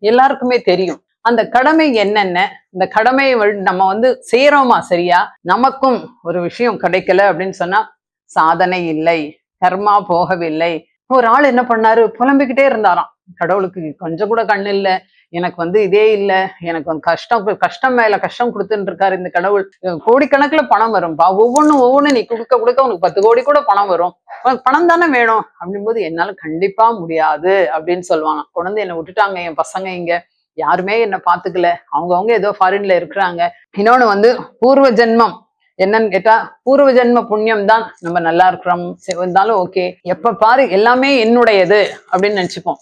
எல்லாருக்குமே தெரியும். அந்த கடமை என்னென்ன? இந்த கடமையை நம்ம வந்து செய்யறோமா சரியா? நமக்கும் ஒரு விஷயம் கிடைக்கல அப்படின்னு சொன்னா சாதனை இல்லை கர்மா போகவில்லை. ஒரு ஆள் என்ன பண்ணாரு? புலம்பிக்கிட்டே இருந்தாராம். கடவுளுக்கு கொஞ்சம் கூட கண்ணு இல்ல. எனக்கு வந்து இதே இல்ல எனக்கு வந்து கஷ்டம் கஷ்டம் மேல கஷ்டம் கொடுத்துட்டு இருக்காரு இந்த கடவுள். கோடிக்கணக்குல பணம் வரும்பா ஒவ்வொன்றும் ஒவ்வொன்றும் நீ கொடுக்க கொடுக்க உனக்கு பத்து கோடி கூட பணம் வரும். உனக்கு பணம் தானே வேணும். அப்படிங்கும்போது என்னால கண்டிப்பா முடியாது அப்படின்னு சொல்லுவாங்க. குழந்தை என்னை விட்டுட்டாங்க என் பசங்க இங்க. யாருமே என்ன பாத்துக்கல. அவங்கவுங்க ஏதோ ஃபாரின்ல இருக்கிறாங்க. இன்னொன்னு வந்து பூர்வ ஜென்மம். என்னன்னு கேட்டா பூர்வ ஜென்ம புண்ணியம் தான் நம்ம நல்லா இருக்கிறோம். சரி, இருந்தாலும் ஓகே எப்ப பாரு எல்லாமே என்னுடையது அப்படின்னு நினைச்சுப்போம்.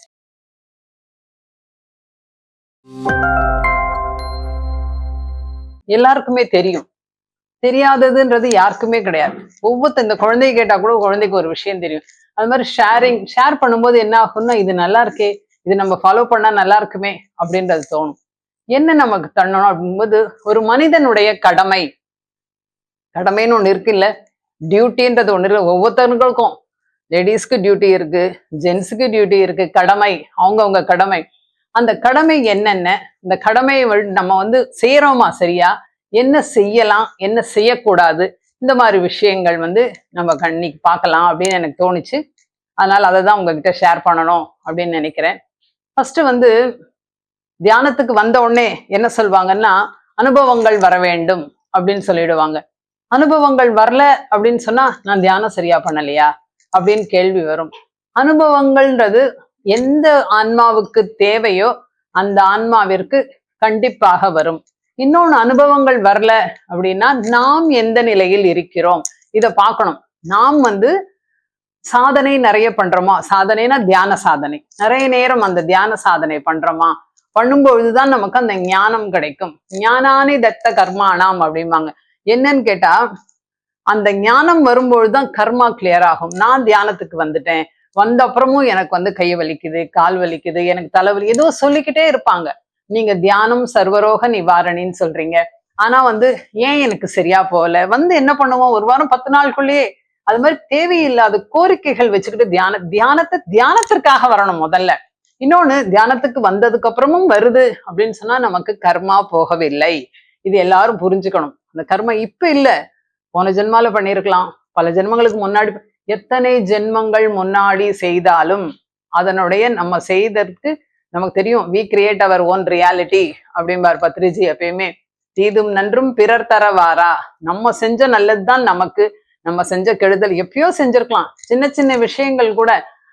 எல்லாருக்குமே தெரியும். தெரியாததுன்றது யாருக்குமே கிடையாது. ஒவ்வொருத்த இந்த குழந்தைய கேட்டா கூட குழந்தைக்கு ஒரு விஷயம் தெரியும். அது மாதிரி ஷேரிங் ஷேர் பண்ணும்போது என்ன ஆகும்னா இது நல்லா இருக்கே இது நம்ம ஃபாலோ பண்ணா நல்லா இருக்குமே அப்படின்றது தோணும். என்ன நமக்கு தள்ளணும் அப்படிங்கும்போது ஒரு மனிதனுடைய கடமை. கடமைன்னு ஒண்ணு இருக்குல்ல டியூட்டின்றது ஒண்ணு இல்லை. ஒவ்வொருத்தவங்களுக்கும். லேடிஸ்க்கு டியூட்டி இருக்கு ஜென்ஸுக்கு டியூட்டி இருக்கு. கடமை அவங்கவுங்க கடமை. அந்த கடமை என்னென்ன? இந்த கடமையை நம்ம வந்து செய்யறோமா சரியா? என்ன செய்யலாம்? என்ன செய்யக்கூடாது? இந்த மாதிரி விஷயங்கள் வந்து நம்ம கண்ணிக்கு பார்க்கலாம் அப்படின்னு எனக்கு தோணுச்சு. அதனால அதை தான் உங்ககிட்ட ஷேர் பண்ணணும் அப்படின்னு நினைக்கிறேன். ஃபர்ஸ்ட் வந்து தியானத்துக்கு வந்த உடனே என்ன சொல்வாங்கன்னா அனுபவங்கள் வர வேண்டும் அப்படின்னு சொல்லிடுவாங்க. அனுபவங்கள் வரல அப்படின்னு சொன்னா நான் தியானம் சரியா பண்ணலையா? அப்படின்னு கேள்வி வரும். அனுபவங்கள்ன்றது எந்த ஆன்மாவுக்கு தேவையோ அந்த ஆன்மாவிற்கு கண்டிப்பாக வரும். இன்னொன்னு அனுபவங்கள் வரல அப்படின்னா நாம் எந்த நிலையில் இருக்கிறோம்? இத பார்க்கணும். நாம் வந்து சாதனை நிறைய பண்றோமா? சாதனைனா தியான சாதனை. நிறைய நேரம் அந்த தியான சாதனை பண்றோமா? பண்ணும்பொழுதுதான் நமக்கு அந்த ஞானம் கிடைக்கும். ஞானானி தத்த கர்மானாம் அப்படிம்பாங்க. என்னன்னு கேட்டா அந்த ஞானம் வரும்பொழுதுதான் கர்மா கிளியர் ஆகும். நான் தியானத்துக்கு வந்துட்டேன். வந்த அப்புறமும் எனக்கு வந்து கை வலிக்குது கால் வலிக்குது எனக்கு தலைவலி ஏதோ சொல்லிக்கிட்டே இருப்பாங்க. நீங்க தியானம் சர்வரோக நிவாரணின்னு சொல்றீங்க. ஆனா வந்து ஏன் எனக்கு சரியா போகல? வந்து என்ன பண்ணுவோம்? ஒரு வாரம் பத்து நாளுக்குள்ளேயே அது மாதிரி தேவையில்லாத கோரிக்கைகள் வச்சுக்கிட்டு தியான தியானத்தை தியானத்திற்காக வரணும் முதல்ல. இன்னொன்னு தியானத்துக்கு வந்ததுக்கு அப்புறமும் வருது அப்படின்னு சொன்னா நமக்கு கர்மா போகவில்லை. இது எல்லாரும் புரிஞ்சுக்கணும். அந்த கர்மா இப்ப இல்ல. போன ஜென்மால பண்ணிருக்கலாம். பல ஜென்மங்களுக்கு முன்னாடி எத்தனை ஜென்மங்கள் முன்னாடி செய்தாலும் அதனுடைய நம்ம செய்ததற்கு நமக்கு தெரியும் we create our own reality அப்படிம்பார் பத்ரிஜி எப்பயுமே. தீதும் நன்றும் பிறர் தரவாரா? நம்ம செஞ்ச நல்லதுதான் நமக்கு. நம்ம செஞ்ச கெடுதல் எப்பயோ செஞ்சிருக்கலாம். சின்ன சின்ன விஷயங்கள் கூட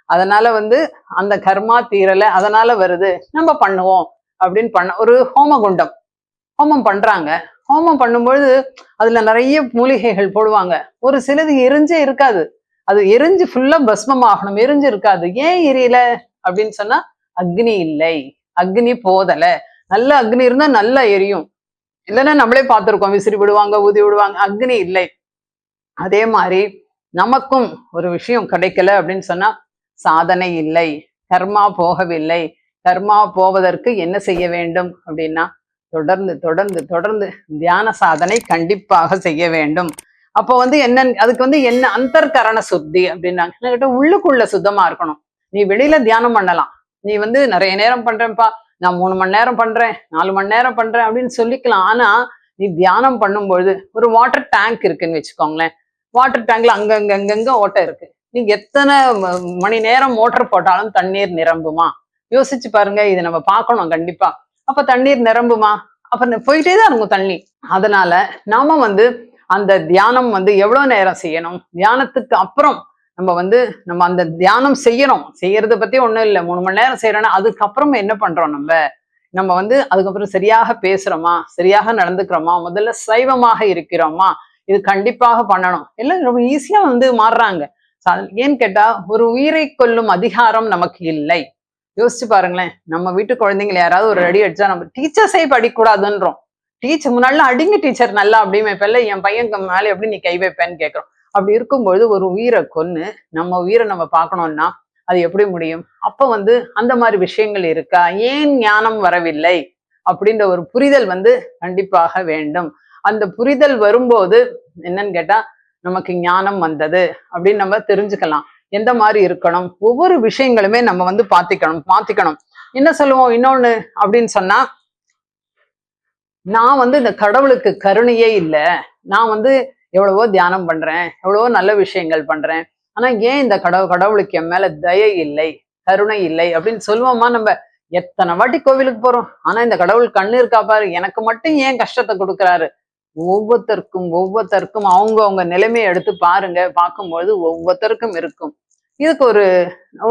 அதனால வந்து அந்த கர்மா தீரல அதனால வருது. நம்ம பண்ணுவோம் அப்படின்னு பண்ண ஒரு ஹோமகுண்டம். ஹோமம் பண்றாங்க. ஹோமம் பண்ணும்பொழுது அதுல நிறைய மூலிகைகள் போடுவாங்க. ஒரு சிலது எரிஞ்சே இருக்காது. அது எரிஞ்சு ஃபுல்லா பஸ்மமாகணும். எரிஞ்சு இருக்காது. ஏன் எரியல? அப்படின்னு சொன்னா அக்னி இல்லை. அக்னி போதல. நல்ல அக்னி இருந்தா நல்லா எரியும். இல்லைன்னா நம்மளே பார்த்திருக்கோம். விசிறி விடுவாங்க ஊதி விடுவாங்க. அக்னி இல்லை. அதே மாதிரி நமக்கும் ஒரு விஷயம் கிடைக்கல அப்படின்னு சொன்னா சாதனை இல்லை. கர்மா போகவில்லை. கர்மா போவதற்கு என்ன செய்ய வேண்டும் அப்படின்னா தொடர்ந்து தொடர்ந்து தொடர்ந்து தியான சாதனை கண்டிப்பாக செய்ய வேண்டும். அப்போ வந்து என்ன அதுக்கு வந்து என்ன அந்தர்கரண சுத்தி அப்படின்னாங்க. என்ன உள்ளுக்குள்ள சுத்தமா இருக்கணும். நீ வெளியில தியானம் பண்ணலாம். நீ வந்து நிறைய நேரம் பண்றேன்ப்பா. நான் மூணு மணி நேரம் பண்றேன் நாலு மணி நேரம் பண்றேன் அப்படின்னு சொல்லிக்கலாம். ஆனா நீ தியானம் பண்ணும்பொழுது ஒரு வாட்டர் டேங்க் இருக்குன்னு வச்சுக்கோங்களேன். வாட்டர் டேங்க்ல அங்கங்க அங்கங்க ஓட்டை இருக்கு. நீ எத்தனை மணி நேரம் மோட்டர் போட்டாலும் தண்ணீர் நிரம்புமா? யோசிச்சு பாருங்க இது நம்ம பார்க்கணும் கண்டிப்பா. அப்ப தண்ணீர் நிரம்புமா? அப்ப போயிட்டே தான் இருக்கும் தண்ணி. அதனால நாம வந்து அந்த தியானம் வந்து எவ்வளவு நேரம் செய்யணும்? தியானத்துக்கு அப்புறம் நம்ம வந்து நம்ம அந்த தியானம் செய்யறோம் செய்யறத பத்தி ஒண்ணும் இல்லை. மூணு மணி நேரம் செய்யறோம்னா அதுக்கப்புறம் என்ன பண்றோம் நம்ம? நம்ம வந்து அதுக்கப்புறம் சரியாக பேசுறோமா? சரியாக நடந்துக்கிறோமா? முதல்ல சைவமாக இருக்கிறோமா? இது கண்டிப்பாக பண்ணணும். எல்லாம் ரொம்ப ஈஸியா வந்து மாறுறாங்க. ஏன்னு கேட்டா ஒரு உயிரை கொல்லும் அதிகாரம் நமக்கு இல்லை. யோசிச்சு பாருங்களேன். நம்ம வீட்டு குழந்தைங்களை யாராவது ஒரு அடி அடிச்சா நம்ம டீச்சர்ஸே படிக்கூடாதுன்றோம் டீச்சர் முன்னாடி அடிங்க டீச்சர் நல்லா அப்படின்னு என் பையன் மேலே எப்படி நீ கை வைப்பேன்னு கேட்குறோம். அப்படி இருக்கும்பொழுது ஒரு உயிரை கொன்று நம்ம உயிரை நம்ம பார்க்கணும்னா அது எப்படி முடியும்? அப்ப வந்து அந்த மாதிரி விஷயங்கள் இருக்கா? ஏன் ஞானம் வரவில்லை? அப்படின்ற ஒரு புரிதல் வந்து கண்டிப்பாக வேண்டும். அந்த புரிதல் வரும்போது என்னன்னு கேட்டா நமக்கு ஞானம் வந்தது அப்படின்னு நம்ம தெரிஞ்சுக்கலாம். எந்த மாதிரி இருக்கணும்? ஒவ்வொரு விஷயங்களுமே நம்ம வந்து பாத்திக்கணும் மாத்திக்கணும். என்ன சொல்லுவோம்? இன்னொன்னு அப்படின்னு சொன்னா நான் வந்து இந்த கடவுளுக்கு கருணையே இல்லை. நான் வந்து எவ்வளவோ தியானம் பண்றேன் எவ்வளவோ நல்ல விஷயங்கள் பண்றேன். ஆனா ஏன் இந்த கடவுள் கடவுளுக்கு என் மேல தயை இல்லை கருணை இல்லை அப்படின்னு சொல்லுவோமா நம்ம? எத்தனை வாட்டி கோவிலுக்கு போறோம். ஆனா இந்த கடவுள் கண்ணு இருக்கா பாரு எனக்கு மட்டும் ஏன் கஷ்டத்தை கொடுக்குறாரு? ஒவ்வொருத்தருக்கும் ஒவ்வொருத்தருக்கும் அவங்க அவங்க நிலைமையை எடுத்து பாருங்க. பார்க்கும்போது ஒவ்வொருத்தருக்கும் இருக்கும். இதுக்கு ஒரு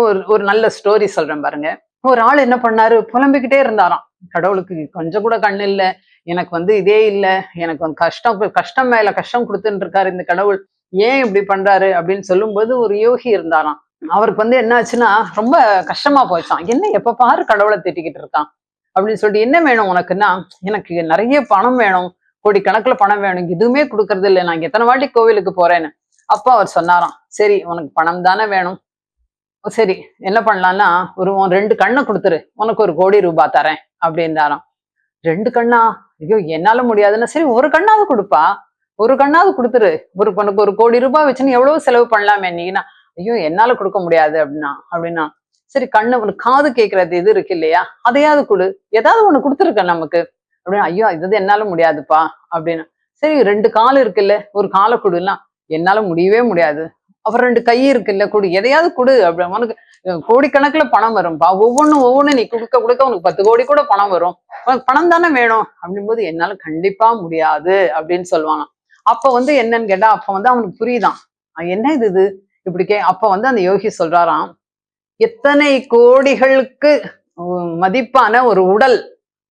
ஒரு ஒரு நல்ல ஸ்டோரி சொல்றேன் பாருங்க. ஒரு ஆள் என்ன பண்ணாரு? புலம்பிக்கிட்டே இருந்தாராம். கடவுளுக்கு கொஞ்சம் கூட கண்ணு இல்லை. எனக்கு வந்து இதே இல்ல எனக்கு வந்து கஷ்டம் கஷ்டம் மேல கஷ்டம் கொடுத்துட்டு இருக்காரு இந்த கடவுள். ஏன் இப்படி பண்றாரு அப்படின்னு சொல்லும்போது ஒரு யோகி இருந்தாராம். அவருக்கு வந்து என்ன ஆச்சுன்னா ரொம்ப கஷ்டமா போச்சான் என்ன எப்ப பாரு கடவுளை திட்டிக்கிட்டு இருக்கான். அப்படின்னு சொல்லிட்டு என்ன வேணும் உனக்குன்னா எனக்கு நிறைய பணம் வேணும். கோடி கணக்குல பணம் வேணும். எதுவுமே கொடுக்கறது இல்லை. நான் எத்தனை வாட்டி கோவிலுக்கு போறேன்னு. அப்போ அவர் சொன்னாராம் சரி உனக்கு பணம் தானே வேணும். சரி என்ன பண்ணலாம்னா ஒரு ரெண்டு கண்ணை கொடுத்துரு. உனக்கு ஒரு கோடி ரூபாய் தரேன். அப்படின்றாராம். ரெண்டு கண்ணா? ஐயோ என்னால முடியாதுன்னா சரி ஒரு கண்ணாவது கொடுப்பா. ஒரு கண்ணாவது கொடுத்துரு. ஒரு உனக்கு ஒரு கோடி ரூபாய் வச்சுன்னு எவ்வளவு செலவு பண்ணலாமே நீங்கன்னா ஐயோ என்னால கொடுக்க முடியாது அப்படின்னா அப்படின்னா. சரி கண்ணு உனக்கு காது கேட்கறது இது இருக்கு இல்லையா? அதையாவது கொடு. ஏதாவது ஒண்ணு கொடுத்துருக்க நமக்கு. அப்படின்னு ஐயோ இது என்னால முடியாதுப்பா அப்படின்னு. சரி ரெண்டு கால் இருக்குல்ல ஒரு காலை கொடுலாம். என்னால முடியவே முடியாது. அப்புறம் ரெண்டு கை இருக்குல்ல கொடு. எதையாவது கொடு. அப்படி உனக்கு கோடிக்கணக்குல பணம் வரும்பா ஒவ்வொன்றும் ஒவ்வொன்றும் நீ கொடுக்க கொடுக்க உனக்கு பத்து கோடி கூட பணம் வரும். உனக்கு பணம் தானே வேணும். அப்படின்போது என்னால கண்டிப்பா முடியாது அப்படின்னு சொல்லுவாங்க அப்ப வந்து என்னன்னு கேட்டா அப்ப வந்து அவனுக்கு புரியுதான். என்ன இது இது? இப்படி கே அப்ப வந்து அந்த யோகி சொல்றாராம் எத்தனை கோடிகளுக்கு மதிப்பான ஒரு உடல்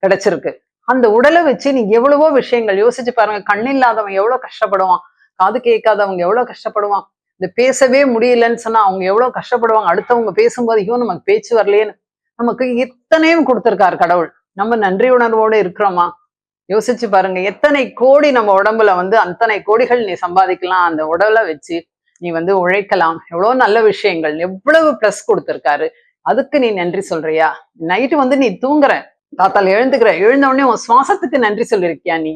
கிடைச்சிருக்கு. அந்த உடலை வச்சு நீ எவ்வளவோ விஷயங்கள் யோசிச்சு பாருங்க. கண் இல்லாதவன் எவ்வளவு கஷ்டப்படுவான். காது கேட்காதவங்க எவ்வளவு கஷ்டப்படுவான். இந்த பேசவே முடியலன்னு சொன்னா அவங்க எவ்வளவு கஷ்டப்படுவாங்க? அடுத்தவங்க பேசும்போது ஐயோ நமக்கு பேச்சு வரலையேன்னு நமக்கு இத்தனையும் கொடுத்திருக்காரு கடவுள். நம்ம நன்றி உணர்வோடு இருக்கிறோமா? யோசிச்சு பாருங்க எத்தனை கோடி நம்ம உடம்புல வந்து அத்தனை கோடிகள் நீ சம்பாதிக்கலாம். அந்த உடலை வச்சு நீ வந்து உழைக்கலாம். எவ்வளவு நல்ல விஷயங்கள். எவ்வளவு ப்ளஸ் கொடுத்துருக்காரு. அதுக்கு நீ நன்றி சொல்றியா? நைட்டு வந்து நீ தூங்குற. தாத்தால் எழுந்துக்கிற. எழுந்த உடனே உன் சுவாசத்துக்கு நன்றி சொல்லியிருக்கியா நீ?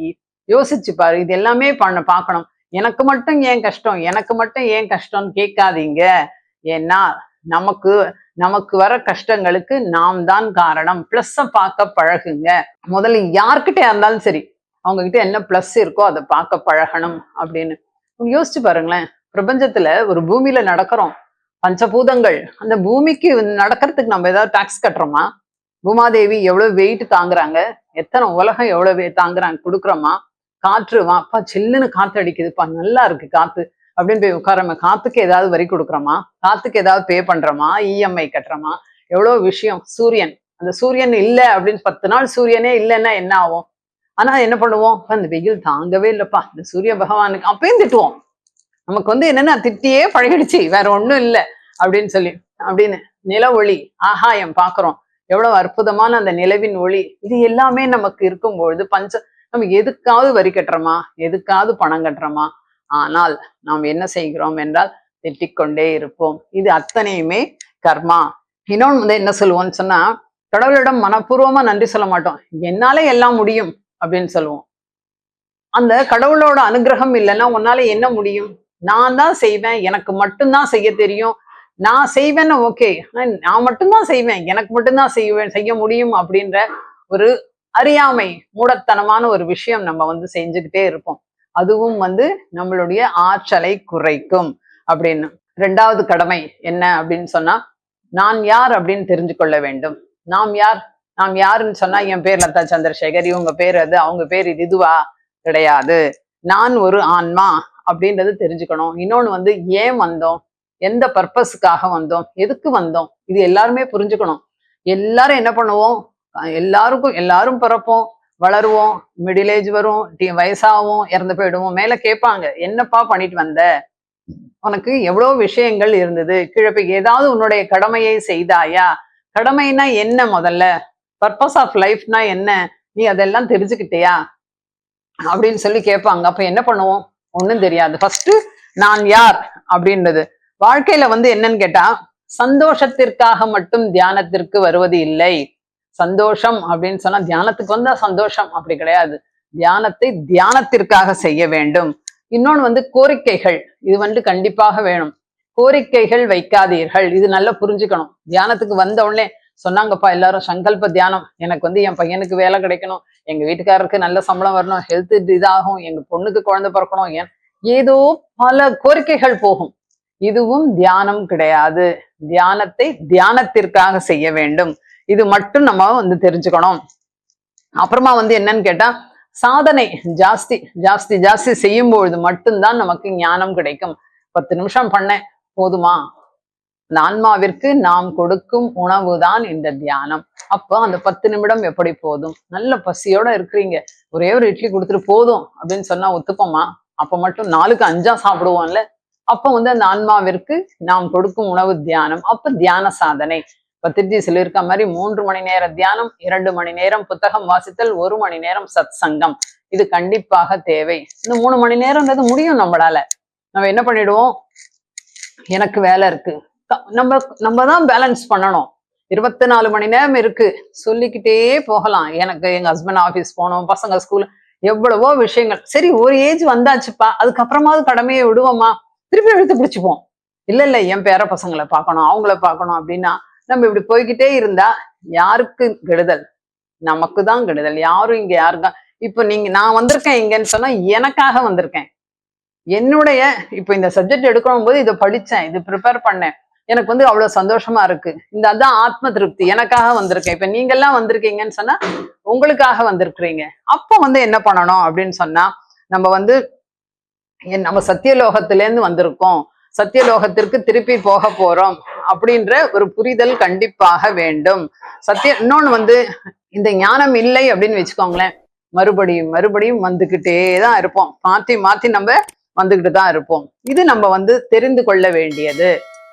யோசிச்சு பாரு இது எல்லாமே பண்ண பார்க்கணும். எனக்கு மட்டும் ஏன் கஷ்டம்? எனக்கு மட்டும் ஏன் கஷ்டம்னு கேட்காதீங்க. ஏன்னா நமக்கு நமக்கு வர கஷ்டங்களுக்கு நாம் தான் காரணம். பிளஸ்ஸ பார்க்க பழகுங்க. முதல்ல யார்கிட்டயா இருந்தாலும் சரி அவங்க கிட்ட என்ன பிளஸ் இருக்கோ அதை பார்க்க பழகணும் அப்படின்னு. யோசிச்சு பாருங்களேன். பிரபஞ்சத்துல ஒரு பூமியில நடக்கிறோம். பஞ்சபூதங்கள். அந்த பூமிக்கு நடக்கிறதுக்கு நம்ம ஏதாவது டாக்ஸ் கட்டுறோமா? பூமாதேவி எவ்வளவு வெயிட் தாங்குறாங்க? எத்தனை உலகம் எவ்வளவு தாங்குறாங்க? கொடுக்குறோமா? காற்று வா அப்பா சில்லுன்னு காற்று அடிக்குதுப்பா நல்லா இருக்கு காத்து. அப்படின்னு போய் உட்காரமா காத்துக்கு ஏதாவது வரி கொடுக்குறோமா? காத்துக்கு ஏதாவது பே பண்றோமா? இஎம்ஐ கட்டுறோமா? எவ்வளவு விஷயம் சூரியன். அந்த சூரியன் இல்லை அப்படின்னு பத்து நாள் சூரியனே இல்லைன்னா என்ன ஆகும்? ஆனா என்ன பண்ணுவோம்? அந்த வெயில் தாங்கவே இல்லப்பா. இந்த சூரிய பகவானுக்கு அப்பயும் திட்டுவோம். நமக்கு வந்து என்னன்னா திட்டியே பழகிடுச்சு. வேற ஒண்ணும் இல்லை அப்படின்னு சொல்லி அப்படின்னு. நில ஒளி ஆகாயம் பாக்குறோம் எவ்வளவு அற்புதமான அந்த நிலவின் ஒளி. இது எல்லாமே நமக்கு இருக்கும்பொழுது பஞ்ச நம்ம எதுக்காவது வரி கட்டுறோமா? எதுக்காவது பணம் கட்டுறோமா? ஆனால் நாம் என்ன செய்கிறோம் என்றால் திட்டிக்கொண்டே இருப்போம். இது அத்தனையுமே கர்மா. இன்னொன்று வந்து என்ன சொல்லுவோம்னு சொன்னா கடவுளிடம் மனப்பூர்வமா நன்றி சொல்ல மாட்டோம். என்னால எல்லாம் முடியும் அப்படின்னு சொல்லுவோம். அந்த கடவுளோட அனுகிரகம் இல்லைன்னா உன்னால என்ன முடியும்? நான் தான் செய்வேன். எனக்கு மட்டும்தான் செய்ய தெரியும். நான் செய்வேன்னு ஓகே. நான் மட்டும்தான் செய்வேன். எனக்கு மட்டும்தான் செய்வேன். செய்ய முடியும் அப்படின்ற ஒரு அறியாமை மூடத்தனமான ஒரு விஷயம் நம்ம வந்து செஞ்சுக்கிட்டே இருப்போம். அதுவும் வந்து நம்மளுடைய ஆற்றலை குறைக்கும் அப்படின்னு. ரெண்டாவது கடமை என்ன அப்படின்னு சொன்னா நான் யார் அப்படின்னு தெரிஞ்சு கொள்ள வேண்டும். நாம் யார்? நாம் யாருன்னு சொன்னா என் பேர் லதா சந்திரசேகர் இவங்க பேர் அது அவங்க பேர் இது இதுவா? கிடையாது. நான் ஒரு ஆன்மா அப்படின்றது தெரிஞ்சுக்கணும். இன்னொன்னு வந்து ஏன் வந்தோம்? எந்த பர்பஸுக்காக வந்தோம்? எதுக்கு வந்தோம்? இது எல்லாருமே புரிஞ்சுக்கணும். எல்லாரும் என்ன பண்ணுவோம்? எல்லாருக்கும் எல்லாரும் பிறப்போம் வளருவோம் மிடில் ஏஜ் வரும் டீ வயசாகும் இறந்து போயிடுவோம் மேல கேட்பாங்க என்னப்பா பண்ணிட்டு வந்த? உனக்கு எவ்வளவு விஷயங்கள் இருந்தது? கிழப்பை ஏதாவது உன்னுடைய கடமையை செய்தாயா? கடமைனா என்ன முதல்ல? பர்பஸ் ஆஃப் லைஃப்னா என்ன? நீ அதெல்லாம் தெரிஞ்சுக்கிட்டியா? அப்படின்னு சொல்லி கேட்பாங்க. அப்ப என்ன பண்ணுவோம்? ஒன்றும் தெரியாது. ஃபர்ஸ்ட் நான் யார் அப்படின்றது. வாழ்க்கையில வந்து என்னன்னு கேட்டா சந்தோஷத்திற்காக மட்டும் தியானத்திற்கு வருவது இல்லை. சந்தோஷம் அப்படின்னு சொன்னா தியானத்துக்கு வந்தா சந்தோஷம் அப்படி கிடையாது. தியானத்தை தியானத்திற்காக செய்ய வேண்டும். இன்னொன்னு வந்து கோரிக்கைகள். இது வந்து கண்டிப்பாக வேணும். கோரிக்கைகள் வைக்காதீர்கள். இது நல்லா புரிஞ்சுக்கணும். தியானத்துக்கு வந்த உடனே சொன்னாங்கப்பா எல்லாரும் சங்கல்ப தியானம். எனக்கு வந்து என் பையனுக்கு வேலை கிடைக்கணும். எங்க வீட்டுக்காரருக்கு நல்ல சம்பளம் வரணும். ஹெல்த் இதாகும். எங்க பொண்ணுக்கு குழந்தை பிறக்கணும். ஏன்? ஏதோ பல கோரிக்கைகள் போகும். இதுவும் தியானம் கிடையாது. தியானத்தை தியானத்திற்காக செய்ய வேண்டும். இது மட்டும் நம்ம வந்து தெரிஞ்சுக்கணும். அப்புறமா வந்து என்னன்னு கேட்டா சாதனை ஜாஸ்தி ஜாஸ்தி ஜாஸ்தி செய்யும் பொழுது மட்டும்தான் நமக்கு ஞானம் கிடைக்கும். பத்து நிமிஷம் பண்ணேன் போதுமா? அந்த ஆன்மாவிற்கு நாம் கொடுக்கும் உணவு தான் இந்த தியானம். அப்போ அந்த பத்து நிமிடம் எப்படி போதும்? நல்ல பசியோட இருக்கிறீங்க. ஒரே ஒரு இட்லி கொடுத்துட்டு போதும் அப்படின்னு சொன்னா ஒத்துப்போமா? அப்ப மட்டும் நாளுக்கு அஞ்சா சாப்பிடுவோம்ல. அப்ப வந்து அந்த ஆன்மாவிற்கு நாம் கொடுக்கும் உணவு தியானம். அப்ப தியான சாதனை. பத்திரிஜி சொல்லியிருக்க மாதிரி மூன்று மணி நேர தியானம் இரண்டு மணி நேரம் புத்தகம் வாசித்தல் ஒரு மணி நேரம் சத் சங்கம் இது கண்டிப்பாக தேவை. இந்த மூணு மணி நேரம்ன்றது முடியும் நம்மளால. நம்ம என்ன பண்ணிடுவோம்? எனக்கு வேலை இருக்கு. நம்ம நம்ம தான் பேலன்ஸ் பண்ணணும். இருபத்தி நாலு மணி நேரம் இருக்கு. சொல்லிக்கிட்டே போகலாம். எனக்கு எங்க ஹஸ்பண்ட் ஆபீஸ் போகணும் பசங்க ஸ்கூல் எவ்வளவோ விஷயங்கள். சரி ஒரு ஏஜ் வந்தாச்சுப்பா. அதுக்கப்புறமாவது கடமையை விடுவோமா? திருப்பி எழுத்து பிடிச்சிப்போம். இல்ல இல்ல என் பேர பசங்களை பார்க்கணும் அவங்கள பார்க்கணும் அப்படின்னா நம்ம இப்படி போய்கிட்டே இருந்தா யாருக்கு கெடுதல்? நமக்கு தான் கெடுதல். யாரும் இங்க யாருக்கா இப்போ நீங்க நான் வந்திருக்கேன் இங்கன்னு சொன்னா எனக்காக வந்திருக்கேன். என்னுடைய இப்ப இந்த சப்ஜெக்ட் எடுக்கணும் போது இதை படிச்சேன் இது ப்ரிப்பேர் பண்ணேன். எனக்கு வந்து அவ்வளவு சந்தோஷமா இருக்கு. இந்த அதான் ஆத்ம திருப்தி. எனக்காக வந்திருக்கேன். இப்ப நீங்க எல்லாம் வந்திருக்கீங்கன்னு சொன்னா உங்களுக்காக வந்திருக்கிறீங்க. அப்போ வந்து என்ன பண்ணணும் அப்படின்னு சொன்னா நம்ம வந்து என் நம்ம சத்தியலோகத்திலேருந்து வந்திருக்கோம். சத்தியலோகத்திற்கு திருப்பி போக போறோம். அப்படின்ற ஒரு புரிதல் கண்டிப்பாக வேண்டும். சத்திய இன்னொன்னு வந்து இந்த ஞானம் இல்லை அப்படின்னு வச்சுக்கோங்களேன். மறுபடியும் மறுபடியும் வந்துகிட்டே தான் இருப்போம். மாத்தி மாத்தி நம்ம வந்துக்கிட்டு தான் இருப்போம். இது நம்ம வந்து தெரிந்து கொள்ள வேண்டியது.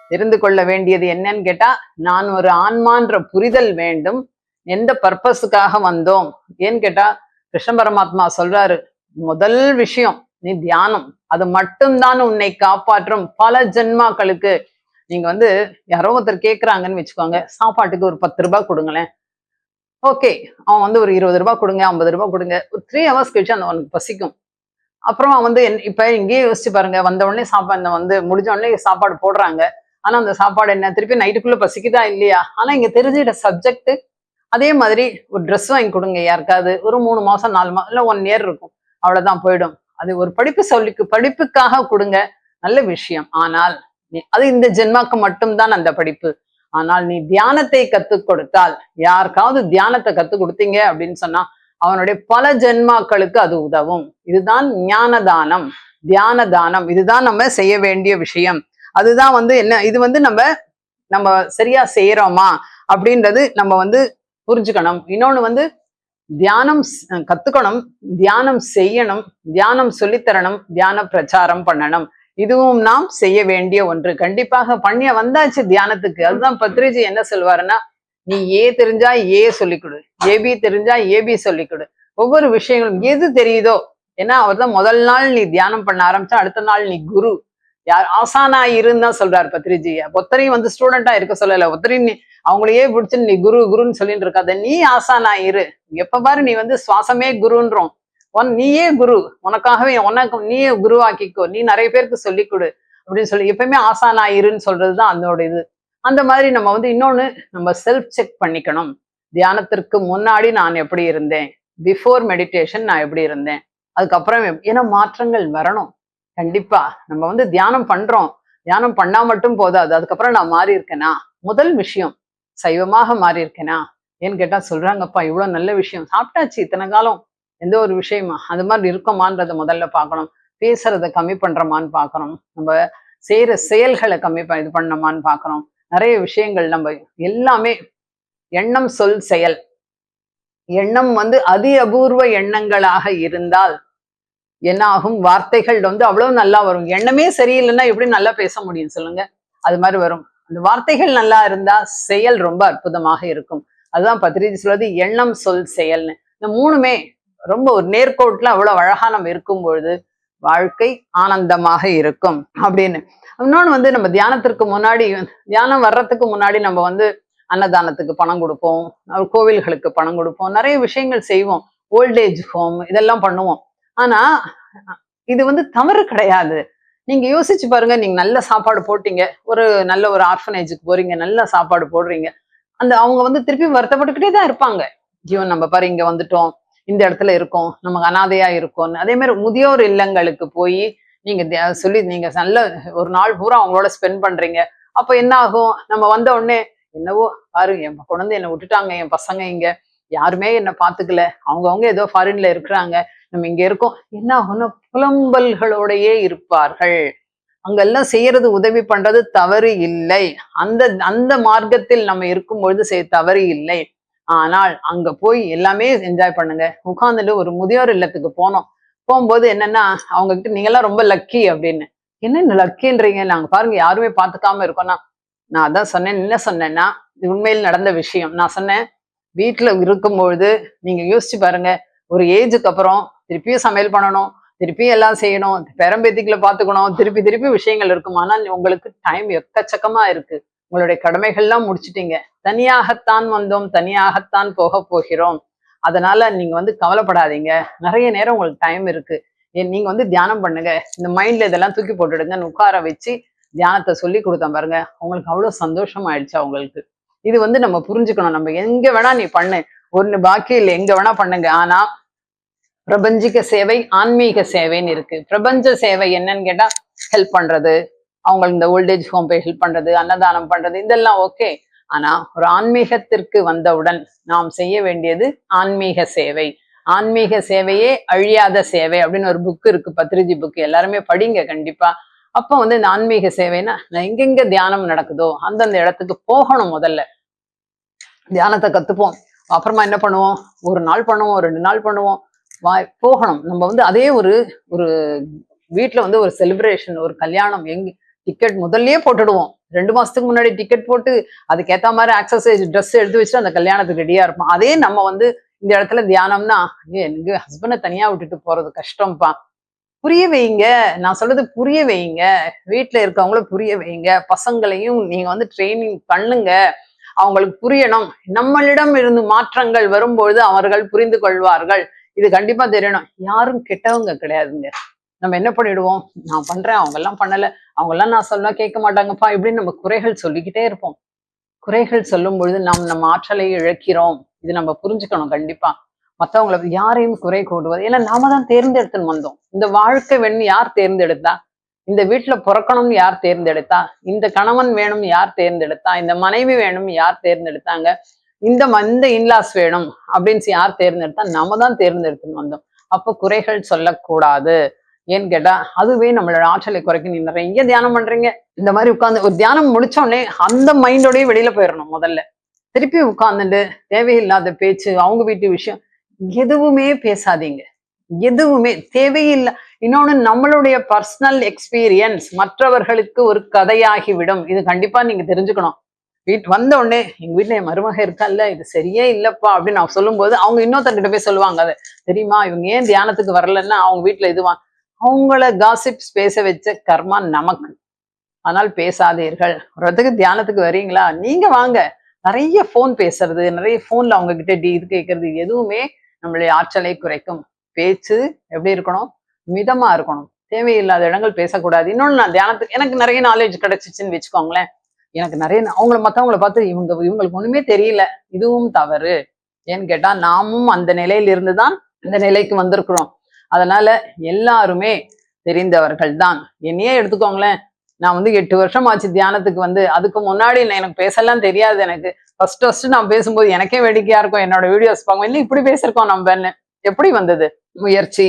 தெரிந்து கொள்ள வேண்டியது என்னன்னு கேட்டா நான் ஒரு ஆன்மான்ற புரிதல் வேண்டும். எந்த பர்பஸுக்காக வந்தோம்? ஏன்னு கேட்டா கிருஷ்ண பரமாத்மா சொல்றாரு முதல் விஷயம் நீ தியானம். அது மட்டும்தான் உன்னை காப்பாற்றும். பல ஜென்மாக்களுக்கு நீங்க வந்து யாரோ ஒருத்தர் கேக்குறாங்கன்னு வச்சுக்கோங்க சாப்பாட்டுக்கு ஒரு பத்து ரூபாய் கொடுங்களேன். ஓகே அவன் வந்து ஒரு இருபது ரூபாய் கொடுங்க ஐம்பது ரூபாய் கொடுங்க. ஒரு த்ரீ ஹவர்ஸ் கழிச்சு அந்த அவனுக்கு பசிக்கும். அப்புறமா வந்து என்- இப்ப இங்கேயே யோசிச்சு பாருங்க வந்த உடனே சாப்பாடு வந்து முடிஞ்ச உடனே சாப்பாடு போடுறாங்க. ஆனா அந்த சாப்பாடு என்ன திருப்பி நைட்டுக்குள்ள பசிக்குதா இல்லையா? ஆனா இங்க தெரிஞ்சுக்கிட்ட சப்ஜெக்ட் அதே மாதிரி ஒரு ட்ரெஸ் வாங்கி கொடுங்க யாருக்காவது. ஒரு மூணு மாசம் நாலு மாசம் இல்ல ஒன் இயர் இருக்கும். அவ்வளவுதான் போயிடும். அது ஒரு படிப்பு சொல்லிக்கு படிப்புக்காக கொடுங்க. நல்ல விஷயம். ஆனால் அது இந்த ஜென்மாக்கு மட்டும்தான் அந்த படிப்பு. ஆனால் நீ தியானத்தை கத்துக் கொடுத்தால் யாருக்காவது தியானத்தை கத்துக் கொடுத்தீங்க அப்படின்னு சொன்னா அவனுடைய பல ஜென்மாக்களுக்கு அது உதவும். இதுதான் ஞான தானம் தியான தானம் இதுதான் நம்ம செய்ய வேண்டிய விஷயம். அதுதான் வந்து என்ன இது வந்து நம்ம நம்ம சரியா செய்யறோமா அப்படின்றது நம்ம வந்து புரிஞ்சுக்கணும். இன்னொன்னு வந்து தியானம் கத்துக்கணும். தியானம் செய்யணும். தியானம் சொல்லித்தரணும். தியான பிரச்சாரம் பண்ணணும். இதுவும் நாம் செய்ய வேண்டிய ஒன்று. கண்டிப்பாக பண்ணிய வந்தாச்சு தியானத்துக்கு. அதுதான் பத்ரிஜி என்ன சொல்வாருன்னா நீ ஏ தெரிஞ்சா ஏ சொல்லிக் கொடு. ஏபி தெரிஞ்சா ஏபி சொல்லிக் கொடு. ஒவ்வொரு விஷயங்களும் எது தெரியுதோ ஏன்னா அவர் தான் முதல் நாள் நீ தியானம் பண்ண ஆரம்பிச்சா அடுத்த நாள் நீ குரு. யார் ஆசானா இருன்னு தான் சொல்றாரு பத்ரிஜி. ஒத்தரையும் வந்து ஸ்டூடெண்டா இருக்க சொல்லல. ஒத்தரையும் நீ அவங்களையே பிடிச்சு நீ குரு குருன்னு சொல்லிட்டு இருக்காத. நீ ஆசானா இரு. எப்ப பாரு நீ வந்து சுவாசமே குருன்றோம். உன் நீயே குரு. உனக்காகவே உனக்கு நீயே குருவாக்கிக்கோ. நீ நிறைய பேருக்கு சொல்லிக் கொடு. அப்படின்னு சொல்லி எப்பயுமே ஆசானா இருன்னு சொல்றதுதான் அதோட இது. அந்த மாதிரி நம்ம வந்து இன்னொன்னு நம்ம செல்ஃப் செக் பண்ணிக்கணும். தியானத்திற்கு முன்னாடி நான் எப்படி இருந்தேன்? பிஃபோர் மெடிடேஷன் நான் எப்படி இருந்தேன்? அதுக்கப்புறம் ஏன்னா மாற்றங்கள் வரணும். கண்டிப்பா. நம்ம வந்து தியானம் பண்றோம். தியானம் பண்ணா மட்டும் போதாது. அதுக்கப்புறம் நான் மாறி இருக்கேனா? முதல் விஷயம் சைவமாக மாறி இருக்கேனா? ஏன்னு கேட்டா சொல்றாங்கப்பா இவ்வளவு நல்ல விஷயம். சாப்பிட்டாச்சு இத்தனை காலம். எந்த ஒரு விஷயமா? அது மாதிரி இருக்கோமான்றதை முதல்ல பார்க்கணும். பேசுறத கம்மி பண்றோமான்னு பார்க்கணும். நம்ம செய்யற செயல்களை கம்மி இது பண்ணோமான்னு பார்க்கணும். நிறைய விஷயங்கள் நம்ம எல்லாமே எண்ணம் சொல் செயல். எண்ணம் வந்து அதி அபூர்வ எண்ணங்களாக இருந்தால் என்ன ஆகும் வார்த்தைகள் வந்து அவ்வளவு நல்லா வரும். எண்ணமே சரியில்லைன்னா எப்படி நல்லா பேச முடியும்? சொல்லுங்க. அது மாதிரி வரும். அந்த வார்த்தைகள் நல்லா இருந்தா செயல் ரொம்ப அற்புதமாக இருக்கும். அதுதான் பத்திரிஜி சொல்வது எண்ணம் சொல் செயல்னு. இந்த மூணுமே ரொம்ப ஒரு நேர்கோட்டில் அவ்வளவு அழகாக நம்ம இருக்கும் பொழுது வாழ்க்கை ஆனந்தமாக இருக்கும் அப்படின்னு. இன்னொன்று வந்து நம்ம தியானத்திற்கு முன்னாடி தியானம் வர்றதுக்கு முன்னாடி நம்ம வந்து அன்னதானத்துக்கு பணம் கொடுப்போம் கோவில்களுக்கு பணம் கொடுப்போம் நிறைய விஷயங்கள் செய்வோம். ஓல்டேஜ் ஹோம் இதெல்லாம் பண்ணுவோம். ஆனா இது வந்து தவறு கிடையாது. நீங்க யோசிச்சு பாருங்க நீங்க நல்ல சாப்பாடு போட்டீங்க ஒரு நல்ல ஒரு ஆர்ஃபனேஜுக்கு போறீங்க நல்ல சாப்பாடு போடுறீங்க. அந்த அவங்க வந்து திருப்பி வருத்தப்பட்டுக்கிட்டே தான் இருப்பாங்க. ஐயோ நம்ம பாரு இங்க வந்துட்டோம். இந்த இடத்துல இருக்கோம் நமக்கு அனாதையா இருக்கோம்னு. அதே மாதிரி முதியோர் இல்லங்களுக்கு போய் நீங்க சொல்லி நீங்க நல்ல ஒரு நாள் பூரா அவங்களோட ஸ்பெண்ட் பண்றீங்க. அப்ப என்ன ஆகும் நம்ம வந்த உடனே என்னவோ பாரு என் குழந்தை என்னை விட்டுட்டாங்க என் பசங்க இங்க. யாருமே என்னை பாத்துக்கல. அவங்கவுங்க ஏதோ ஃபாரின்ல இருக்கிறாங்க. நம்ம இங்க இருக்கோம். என்ன ஆகும்னா புலம்பல்களோடையே இருப்பார்கள். அங்கெல்லாம் செய்யறது உதவி பண்றது தவறு இல்லை. அந்த அந்த மார்க்கத்தில் நம்ம இருக்கும் பொழுது செய்ய தவறு இல்லை. ஆனால் அங்க போய் எல்லாமே என்ஜாய் பண்ணுங்க. உட்கார்ந்துட்டு ஒரு முதியோர் இல்லத்துக்கு போனோம். போகும்போது என்னன்னா அவங்க கிட்ட நீங்க எல்லாம் ரொம்ப லக்கி அப்படின்னு. என்ன லக்கின்றீங்க நாங்க பாருங்க யாருமே பாத்துக்காம இருக்கோம்னா. நான் அதான் சொன்னேன் என்ன சொன்னேன்னா உண்மையில் நடந்த விஷயம். நான் சொன்னேன் வீட்டுல இருக்கும்பொழுது நீங்க யோசிச்சு பாருங்க ஒரு ஏஜுக்கு அப்புறம் திருப்பியும் சமையல் பண்ணணும் திருப்பி எல்லாம் செய்யணும் பெரம்பேத்திக்குள்ள பாத்துக்கணும் திருப்பி திருப்பி விஷயங்கள் இருக்குமானா உங்களுக்கு டைம் எக்கச்சக்கமா இருக்கு. உங்களுடைய கடமைகள்லாம் முடிச்சிட்டீங்க. தனியாகத்தான் வந்தோம் தனியாகத்தான் போக போகிறோம். அதனால நீங்க வந்து கவலைப்படாதீங்க. நிறைய நேரம் உங்களுக்கு டைம் இருக்கு. ஏன் நீங்க வந்து தியானம் பண்ணுங்க. இந்த மைண்ட்ல இதெல்லாம் தூக்கி போட்டுடுங்கன்னு உட்கார வச்சு தியானத்தை சொல்லி கொடுத்தேன் பாருங்க. உங்களுக்கு அவ்வளவு சந்தோஷம் ஆயிடுச்சு அவங்களுக்கு. இது வந்து நம்ம புரிஞ்சுக்கணும். நம்ம எங்க வேணா நீ பண்ணு. ஒண்ணு பாக்கி இல்லை. எங்க வேணா பண்ணுங்க. ஆனா பிரபஞ்சிக சேவை ஆன்மீக சேவைன்னு இருக்கு. பிரபஞ்ச சேவை என்னன்னு கேட்டா ஹெல்ப் பண்றது. அவங்களுக்கு இந்த ஓல்டேஜ் ஹோம் போய் ஹெல்ப் பண்றது அன்னதானம் பண்றது இதெல்லாம் ஓகே ஆனா ஒரு ஆன்மீகத்திற்கு வந்தவுடன் நாம் செய்ய வேண்டியது ஆன்மீக சேவை. ஆன்மீக சேவையே அழியாத சேவை அப்படின்னு ஒரு புக் இருக்கு பத்ரிஜி புக் எல்லாருமே படிங்க கண்டிப்பா. அப்போ வந்து இந்த ஆன்மீக சேவைன்னா எங்கெங்க தியானம் நடக்குதோ அந்தந்த இடத்துக்கு போகணும் முதல்ல. தியானத்தை கத்துப்போம். அப்புறமா என்ன பண்ணுவோம்? ஒரு நாள் பண்ணுவோம் ரெண்டு நாள் பண்ணுவோம். வா போகணும். நம்ம வந்து அதே ஒரு ஒரு வீட்டில் வந்து ஒரு செலிப்ரேஷன் ஒரு கல்யாணம் எங்க டிக்கெட் முதல்லயே போட்டுடுவோம். ரெண்டு மாசத்துக்கு முன்னாடி டிக்கெட் போட்டு அதுக்கேத்த மாதிரி ஆக்சசைஸ் ட்ரெஸ் எடுத்து வச்சுட்டு அந்த கல்யாணத்துக்கு ரெடியா இருப்போம். அதே நம்ம வந்து இந்த இடத்துல தியானம்னா எங்க ஹஸ்பண்டை தனியா விட்டுட்டு போறது கஷ்டம்ப்பா. புரிய வைங்க. நான் சொல்றது புரிய வைங்க. வீட்டுல இருக்கவங்கள புரிய வைங்க. பசங்களையும் நீங்க வந்து ட்ரைனிங் பண்ணுங்க. அவங்களுக்கு புரியணும். நம்மளிடம் இருந்து மாற்றங்கள் வரும்பொழுது அவர்கள் புரிந்து கொள்வார்கள். இது கண்டிப்பா தெரியணும். யாரும் கெட்டவங்க கிடையாதுங்க. நம்ம என்ன பண்ணிடுவோம்? நான் பண்றேன். அவங்க எல்லாம் பண்ணல. அவங்க எல்லாம் நான் சொன்னா கேட்க மாட்டாங்கப்பா இப்படின்னு நம்ம குறைகள் சொல்லிக்கிட்டே இருப்போம். குறைகள் சொல்லும் பொழுது நாம் நம்ம ஆற்றலை இழக்கிறோம். இது நம்ம புரிஞ்சுக்கணும் கண்டிப்பா. மற்றவங்களை யாரையும் குறை கூடுவது ஏன்னா நாம தான் தேர்ந்தெடுத்துன்னு வந்தோம். இந்த வாழ்க்கை வேணும்னு யார் தேர்ந்தெடுத்தா? இந்த வீட்டுல பிறக்கணும்னு யார் தேர்ந்தெடுத்தா? இந்த கணவன் வேணும் யார் தேர்ந்தெடுத்தா? இந்த மனைவி வேணும் யார் தேர்ந்தெடுத்தாங்க? இந்த இந்த இன்லாஸ் வேணும் அப்படின்னு யார் தேர்ந்தெடுத்தா? நம்ம தான் தேர்ந்தெடுத்துன்னு வந்தோம். அப்போ குறைகள் சொல்லக்கூடாது. ஏன்னு கேட்டா அதுவே நம்மளோட ஆற்றலை குறைக்க நீ நிறைய தியானம் பண்றீங்க. இந்த மாதிரி உட்கார்ந்து ஒரு தியானம் முடிச்ச உடனே அந்த மைண்டோடய வெளியில போயிடணும் முதல்ல. திருப்பி உட்கார்ந்துட்டு தேவையில்லாத பேச்சு அவங்க வீட்டு விஷயம் எதுவுமே பேசாதீங்க. எதுவுமே தேவையில்லை. இன்னொன்னு நம்மளுடைய பர்சனல் எக்ஸ்பீரியன்ஸ் மற்றவர்களுக்கு ஒரு கதையாகிவிடும். இது கண்டிப்பா நீங்க தெரிஞ்சுக்கணும். வீட் வந்த உடனே எங்க வீட்டுல என் மருமக இருக்கல்ல இது சரியே இல்லப்பா அப்படின்னு நான் சொல்லும்போது அவங்க இன்னொருத்தர்கிட்ட போய் சொல்லுவாங்க அதை தெரியுமா? இவங்க ஏன் தியானத்துக்கு வரலன்னா அவங்க வீட்டுல இதுவான் அவங்கள காசிப்ஸ் பேச வச்ச கர்மா நமக்கு. ஆனால் பேசாதீர்கள். ஒரு தியானத்துக்கு வரீங்களா? நீங்க வாங்க. நிறைய ஃபோன் பேசுறது நிறைய ஃபோன்ல அவங்க கிட்ட டி இது கேட்கறது எதுவுமே நம்மளுடைய ஆற்றலை குறைக்கும். பேச்சு எப்படி இருக்கணும்? மிதமா இருக்கணும். தேவையில்லாத இடங்கள் பேசக்கூடாது. இன்னொன்னு நான் தியானத்துக்கு எனக்கு நிறைய நாலேஜ் கிடைச்சிச்சுன்னு வச்சுக்கோங்களேன். எனக்கு நிறைய அவங்கள மத்தவங்கள பார்த்து இவங்க இவங்களுக்கு ஒண்ணுமே தெரியல. இதுவும் தவறு. ஏன்னு கேட்டா நாமும் அந்த நிலையில இருந்து தான் இந்த நிலைக்கு வந்திருக்கிறோம். அதனால எல்லாருமே தெரிந்தவர்கள் தான் என்னையே எடுத்துக்கோங்களேன். நான் வந்து எட்டு வருஷம் ஆச்சு தியானத்துக்கு வந்து அதுக்கு முன்னாடி நான் எனக்கு பேசலாம் தெரியாது எனக்கு. ஃபர்ஸ்ட் ஃபர்ஸ்ட் நான் பேசும்போது எனக்கே வேடிக்கையா இருக்கும். என்னோட வீடியோஸ் பார்க்கும் இல்லை இப்படி பேசியிருக்கோம் நம்மன்னு? எப்படி வந்தது? முயற்சி.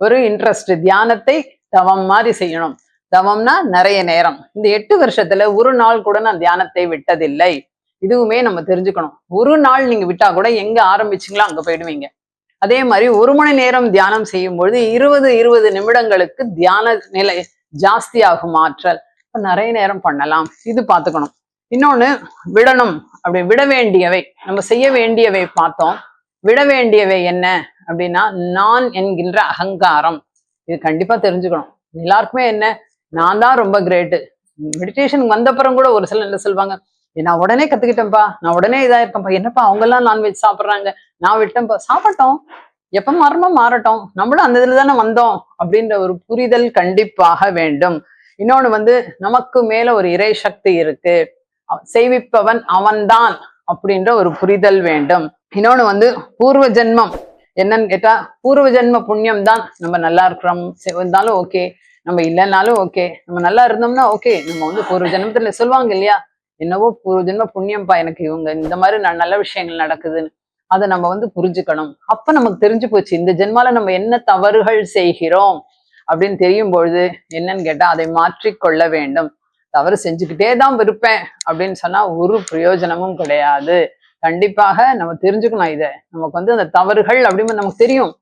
ஒரு இன்ட்ரெஸ்ட் தியானத்தை தவம் மாதிரி செய்யணும். தவம்னா நிறைய நேரம். இந்த எட்டு வருஷத்துல ஒரு நாள் கூட நான் தியானத்தை விட்டதில்லை. இதுவுமே நம்ம தெரிஞ்சுக்கணும். ஒரு நாள் நீங்க விட்டா கூட எங்க ஆரம்பிச்சிங்களோ அங்க போயிடுவீங்க. அதே மாதிரி ஒரு மணி நேரம் தியானம் செய்யும் பொழுது இருபது இருபது நிமிடங்களுக்கு தியான நிலை ஜாஸ்தி ஆகும் ஆற்றல். இப்போ நிறைய நேரம் பண்ணலாம். இது பார்த்துக்கணும். இன்னொன்னு விடணும். அப்படி விட வேண்டியவை. நம்ம செய்ய வேண்டியவை பார்த்தோம். விட வேண்டியவை என்ன? அப்படின்னா நான் என்கின்ற அகங்காரம். இது கண்டிப்பா தெரிஞ்சுக்கணும். எல்லாருக்குமே என்ன? நான் தான் ரொம்ப கிரேட்டு மெடிடேஷன் வந்தப்புறம் கூட ஒரு சில என்ன சொல்லுவாங்க நான் உடனே கத்துக்கிட்டேன்ப்பா நான் உடனே இதா இருக்கேன்ப்பா என்னப்பா அவங்க எல்லாம் நான்வெஜ் சாப்பிடுறாங்க. நான் விட்டேன்ப்பா சாப்பிட்டோம். எப்ப மாறணும் மாறட்டும். நம்மளும் அந்த இதுல தானே வந்தோம் அப்படின்ற ஒரு புரிதல் கண்டிப்பாக வேண்டும். இன்னொன்னு வந்து நமக்கு மேல ஒரு இறை சக்தி இருக்கு. செய்விப்பவன் அவன்தான் அப்படின்ற ஒரு புரிதல் வேண்டும். இன்னொன்னு வந்து பூர்வ ஜென்மம். என்னன்னு கேட்டா பூர்வ ஜென்ம புண்ணியம் தான் நம்ம நல்லா இருக்கிறோம். இருந்தாலும் ஓகே. நம்ம இல்லைனாலும் ஓகே. நம்ம நல்லா இருந்தோம்னா ஓகே. நம்ம வந்து பூர்வ ஜென்மத்துல சொல்லுவாங்க இல்லையா? என்னவோ பூர்வ ஜென்ம புண்ணியம்பா எனக்கு இவங்க. இந்த மாதிரி நான் நல்ல விஷயங்கள் நடக்குதுன்னு. அதை நம்ம வந்து புரிஞ்சுக்கணும். அப்ப நமக்கு தெரிஞ்சு போச்சு இந்த ஜென்மால நம்ம என்ன தவறுகள் செய்கிறோம் அப்படின்னு தெரியும் பொழுது என்னன்னு கேட்டா அதை மாற்றிக்கொள்ள வேண்டும். தவறு செஞ்சுக்கிட்டே தான் இருப்பேன் அப்படின்னு சொன்னா ஒரு பிரயோஜனமும் கிடையாது. கண்டிப்பாக நம்ம தெரிஞ்சுக்கணும் இதை. நமக்கு வந்து அந்த தவறுகள் அப்படின்னு நமக்கு தெரியும்.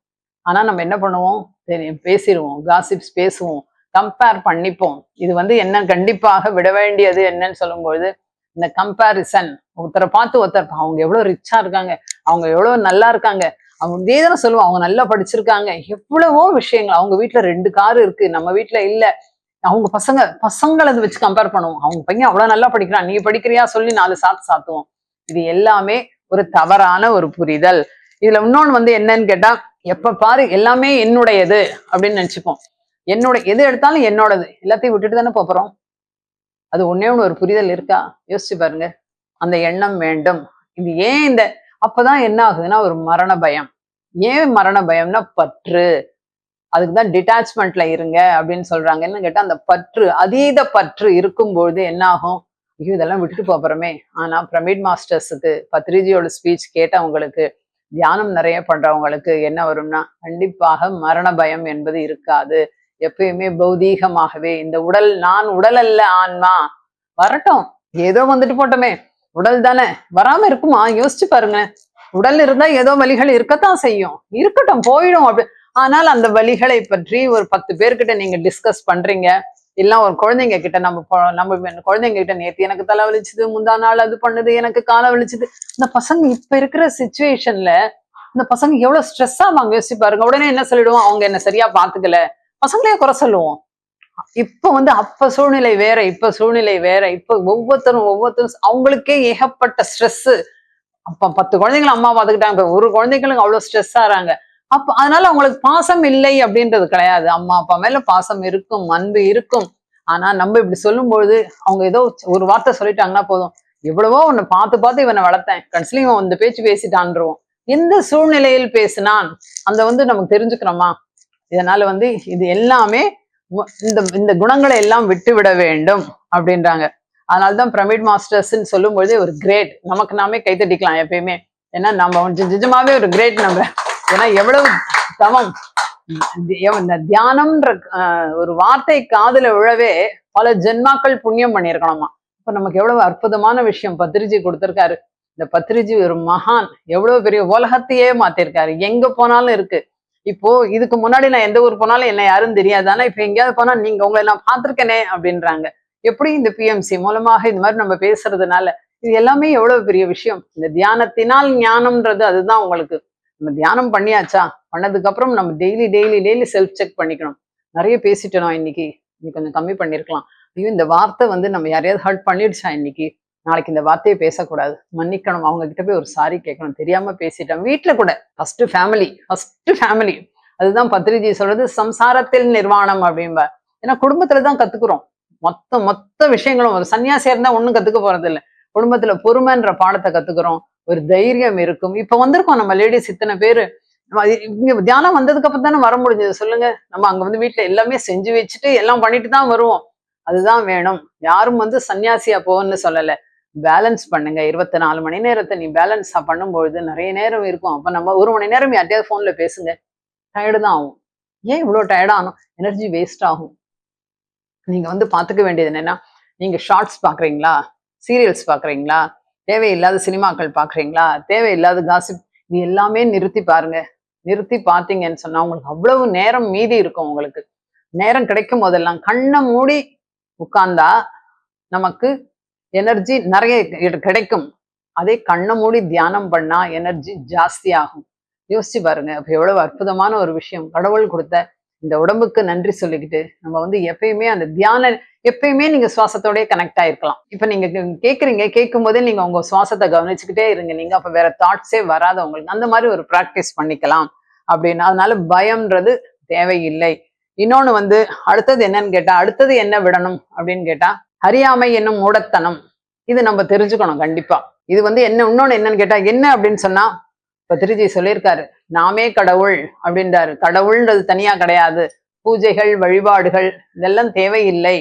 ஆனா நம்ம என்ன பண்ணுவோம்? தெரியும் பேசிடுவோம். காசிப்ஸ் பேசுவோம். கம்பேர் பண்ணிப்போம். இது வந்து என்ன கண்டிப்பாக விட வேண்டியது என்னன்னு சொல்லும்பொழுது இந்த கம்பேரிசன் ஒருத்தரை பார்த்து ஒருத்தர் அவங்க எவ்வளோ ரிச்சா இருக்காங்க அவங்க எவ்வளோ நல்லா இருக்காங்க அவங்க இதே தானே சொல்லுவோம் அவங்க நல்லா படிச்சிருக்காங்க எவ்வளவோ விஷயங்கள். அவங்க வீட்ல ரெண்டு கார் இருக்கு நம்ம வீட்ல இல்ல. அவங்க பசங்க பசங்களை அதை வச்சு கம்பேர் பண்ணுவோம். அவங்க பையன் அவ்வளவு நல்லா படிக்கிறான் நீ படிக்கிறியா சொல்லி நாலு சாத்து சாத்துவோம். இது எல்லாமே ஒரு தவறான ஒரு புரிதல். இதுல இன்னொன்னு வந்து என்னன்னு கேட்டா எப்ப பாரு எல்லாமே என்னுடையது அப்படின்னு நினைச்சுப்போம். என்னோட எது எடுத்தாலும் என்னோடது. எல்லாத்தையும் விட்டுட்டு தானே போறோம். அது ஒன்னே ஒன்று ஒரு புரிதல் இருக்கா? யோசிச்சு பாருங்க. அந்த எண்ணம் வேண்டும். இது ஏன் இந்த அப்பதான் என்ன ஆகுதுன்னா ஒரு மரண பயம். ஏன் மரண பயம்னா பற்று. அதுக்கு தான் டிட்டாச்மெண்ட்ல இருங்க அப்படின்னு சொல்றாங்க. என்ன கேட்டா அந்த பற்று அதீத பற்று இருக்கும்பொழுது என்ன ஆகும்? ஐயோ இதெல்லாம் விட்டுட்டு போறோமே. ஆனா பிரமிட் மாஸ்டர்ஸுக்கு பத்ரிஜியோட ஸ்பீச் கேட்டவங்களுக்கு தியானம் நிறைய பண்றவங்களுக்கு என்ன வரும்னா கண்டிப்பாக மரண பயம் என்பது இருக்காது. எப்பயுமே பௌதீகமாகவே இந்த உடல் நான் உடல் அல்ல ஆன்மா. வரட்டும். ஏதோ வந்துட்டு போட்டோமே. உடல் தானே. வராம இருக்குமா? யோசிச்சு பாருங்க. உடல் இருந்தா ஏதோ வலிகள் இருக்கத்தான் செய்யும். இருக்கட்டும் போயிடும் அப்படி. ஆனால் அந்த வலிகளை பற்றி ஒரு பத்து பேர்கிட்ட நீங்க டிஸ்கஸ் பண்றீங்க. இல்ல ஒரு குழந்தைங்க கிட்ட நம்ம நம்ம குழந்தைங்க கிட்ட நேத்து எனக்கு தலை வலிச்சுது முந்தா நாள் அது பண்ணுது எனக்கு காலை வலிச்சுது. இந்த பசங்க இப்ப இருக்கிற சுச்சுவேஷன்ல இந்த பசங்க எவ்வளவு ஸ்ட்ரெஸ் ஆவாங்க? யோசிச்சு பாருங்க. உடனே என்ன சொல்லிடுவோம்? அவங்க என்ன சரியா பாத்துக்கல. பசங்களையே குறை சொல்லுவோம். இப்ப வந்து அப்ப சூழ்நிலை வேற இப்ப சூழ்நிலை வேற இப்ப ஒவ்வொருத்தரும் ஒவ்வொருத்தரும் அவங்களுக்கே ஏகப்பட்ட ஸ்ட்ரெஸ் அப்ப பத்து குழந்தைங்களை அம்மா பாத்துக்கிட்டாங்க ஒரு குழந்தைங்களுக்கு அவ்வளவு ஸ்ட்ரெஸ் ஆறாங்க அப்ப அதனால அவங்களுக்கு பாசம் இல்லை அப்படின்றது கிடையாது. அம்மா அப்பா மேல பாசம் இருக்கும் அன்பு இருக்கும். ஆனா நம்ம இப்படி சொல்லும்பொழுது அவங்க ஏதோ ஒரு வார்த்தை சொல்லிட்டாங்கன்னா போதும். எவ்வளவோ உன்னை பார்த்து பார்த்து இவனை வளர்த்தேன். கன்சிலிங் இந்த பேச்சு பேசிட்டான்றோம் எந்த சூழ்நிலையில் பேசினான்? அந்த வந்து நமக்கு தெரிஞ்சுக்கிறோமா? இதனால வந்து இது எல்லாமே இந்த இந்த குணங்களை எல்லாம் விட்டு விட வேண்டும் அப்படின்றாங்க. அதனாலதான் பிரமிட் மாஸ்டர்ஸ்ன்னு சொல்லும்பொழுதே ஒரு கிரேட் நமக்கு நாமே கைத்தட்டிக்கலாம் எப்பயுமே. ஏன்னா நம்ம நிஜமாவே ஒரு கிரேட் நம்ம. ஏன்னா எவ்வளவு தவம். இந்த தியானம்ன்ற ஆஹ், ஒரு வார்த்தை காதுல விழவே பல ஜென்மாக்கள் புண்ணியம் பண்ணியிருக்கணுமா. இப்ப நமக்கு எவ்வளவு அற்புதமான விஷயம் பத்திரிஜி கொடுத்திருக்காரு. இந்த பத்திரிஜி ஒரு மகான். எவ்வளவு பெரிய உலகத்தையே மாத்திருக்காரு எங்க போனாலும் இருக்கு. இப்போ இதுக்கு முன்னாடி நான் எந்த ஊர் போனாலும் என்ன யாரும் தெரியாது. ஆனா இப்ப எங்கேயாவது போனா நீங்க உங்களை நான் பார்த்திருக்கேனே அப்படின்றாங்க. எப்படி இந்த பிஎம்சி மூலமாக இந்த மாதிரி நம்ம பேசுறதுனால? இது எல்லாமே எவ்வளவு பெரிய விஷயம். இந்த தியானத்தினால் ஞானம்ன்றது அதுதான் உங்களுக்கு. நம்ம தியானம் பண்ணியாச்சா? பண்ணதுக்கு அப்புறம் நம்ம daily daily daily self check பண்ணிக்கணும். நிறைய பேசிட்டோம் இன்னைக்கு. இன்னைக்கு கொஞ்சம் கம்மி பண்ணிருக்கலாம். ஐயோ இந்த வார்த்தை வந்து நம்ம யாரையாவது ஹர்ட் பண்ணிடுச்சா இன்னைக்கு? நாளைக்கு இந்த வார்த்தையை பேசக்கூடாது. மன்னிக்கணும். அவங்க கிட்ட போய் ஒரு சாரி கேட்கணும். தெரியாம பேசிட்டோம். வீட்டுல கூட ஃபர்ஸ்ட் ஃபேமிலி ஃபர்ஸ்ட் ஃபேமிலி அதுதான் பத்ரிஜி சொல்றது சம்சாரத்தில் நிர்வாணம் அப்படின்பா ஏன்னா குடும்பத்துல தான் கத்துக்கிறோம். மொத்த மொத்த விஷயங்களும் ஒரு சன்னியாசியா இருந்தா ஒன்றும் கத்துக்க போறது இல்லை குடும்பத்துல பொறுமைன்ற பாடத்தை கத்துக்கிறோம். ஒரு தைரியம் இருக்கும். இப்ப வந்திருக்கோம் நம்ம லேடிஸ் இத்தனை பேரு. நம்ம இங்க தியானம் வந்ததுக்கு அப்புறம் தானே வர முடிஞ்சது? சொல்லுங்க. நம்ம அங்க வந்து வீட்டுல எல்லாமே செஞ்சு வச்சுட்டு எல்லாம் பண்ணிட்டு தான் வருவோம். அதுதான் வேணும். யாரும் வந்து சன்னியாசியா போகணும்னு சொல்லல. பேலன்ஸ் பண்ணுங்க. இருபத்தி நாலு மணி நேரத்தை நீ பேலன்ஸ் பண்ணும்பொழுது நிறைய நேரம் இருக்கும். அப்ப நம்ம ஒரு மணி நேரம் யார்ட்டையாவது போன்ல பேசுங்க. டயர்டு தான் ஆகும். ஏன் இவ்வளவு டயர்ட் எனர்ஜி வேஸ்ட் ஆகும். நீங்க வந்து பாத்துக்க வேண்டியது என்னன்னா நீங்க ஷார்ட்ஸ் பாக்குறீங்களா சீரியல்ஸ் பாக்குறீங்களா தேவையில்லாத சினிமாக்கள் பாக்குறீங்களா தேவையில்லாத காசிப் இது எல்லாமே நிறுத்தி பாருங்க. நிறுத்தி பார்த்தீங்கன்னு சொன்னா உங்களுக்கு அவ்வளவு நேரம் மீதி இருக்கும் உங்களுக்கு. நேரம் கிடைக்கும் போதெல்லாம் கண்ணை மூடி உட்கார்ந்தா நமக்கு எனர்ஜி நிறைய கிடைக்கும். அதே கண்ணை மூடி தியானம் பண்ணா எனர்ஜி ஜாஸ்தி ஆகும் யோசிச்சு பாருங்க. அப்ப எவ்வளவு அற்புதமான ஒரு விஷயம். கடவுள் கொடுத்த இந்த உடம்புக்கு நன்றி சொல்லிக்கிட்டு நம்ம வந்து எப்பயுமே அந்த தியான எப்பயுமே நீங்க சுவாசத்தோடய கனெக்ட் ஆயிருக்கலாம். இப்ப நீங்க கேக்குறீங்க. கேட்கும் போதே நீங்க உங்க சுவாசத்தை கவனிச்சுக்கிட்டே இருங்க. நீங்க அப்ப வேற தாட்ஸே வராது உங்களுக்கு அந்த மாதிரி ஒரு ப்ராக்டிஸ் பண்ணிக்கலாம் அப்படின்னு அதனால பயம்ன்றது தேவையில்லை. இன்னொன்னு வந்து அடுத்தது என்னன்னு கேட்டா அடுத்தது என்ன விடணும் அப்படின்னு கேட்டா அறியாமை என்னும் மூடத்தனம். இது நம்ம தெரிஞ்சுக்கணும் கண்டிப்பா. இது வந்து என்ன இன்னொன்னு என்னன்னு கேட்டா என்ன அப்படின்னு சொன்னா திருஜி சொல்லியிருக்காரு நாமே கடவுள் அப்படின்றாரு. கடவுள்ன்றது தனியா கிடையாது. பூஜைகள் வழிபாடுகள் இதெல்லாம் தேவையில்லை.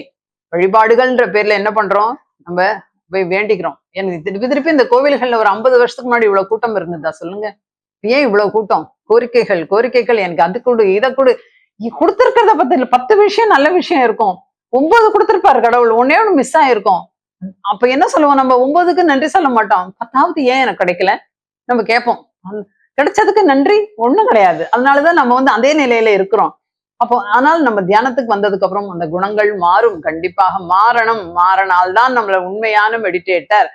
வழிபாடுகள்ன்ற பேர்ல என்ன பண்றோம்? நம்ம போய் வேண்டிக்கிறோம். எனக்கு திருப்பி திருப்பி இந்த கோவில்கள்ல ஒரு ஐம்பது வருஷத்துக்கு முன்னாடி இவ்வளவு கூட்டம் இருந்ததா சொல்லுங்க. ஏன் இவ்வளவு கூட்டம்? கோரிக்கைகள் கோரிக்கைகள் எனக்கு அது கொடு இதை கொடு. கொடுத்துருக்கிறத பத்தி பத்து விஷயம் நல்ல விஷயம் இருக்கும். ஒன்பது கொடுத்துருப்பாரு கடவுள். ஒன்னே ஒன்று மிஸ் ஆயிருக்கும். அப்ப என்ன சொல்லுவோம் நம்ம? ஒன்பதுக்கு நன்றி சொல்ல மாட்டோம். பத்தாவது ஏன் எனக்கு கிடைக்கல? நம்ம கேட்போம். கிடைச்சதுக்கு நன்றி ஒண்ணும் கிடையாது. அதனாலதான் நம்ம வந்து அதே நிலையில இருக்கிறோம். அப்போ ஆனால் நம்ம தியானத்துக்கு வந்ததுக்கு அப்புறம் அந்த குணங்கள் மாறும். கண்டிப்பாக மாறணும். மாறினால்தான் நம்மள உண்மையான மெடிடேட்டர்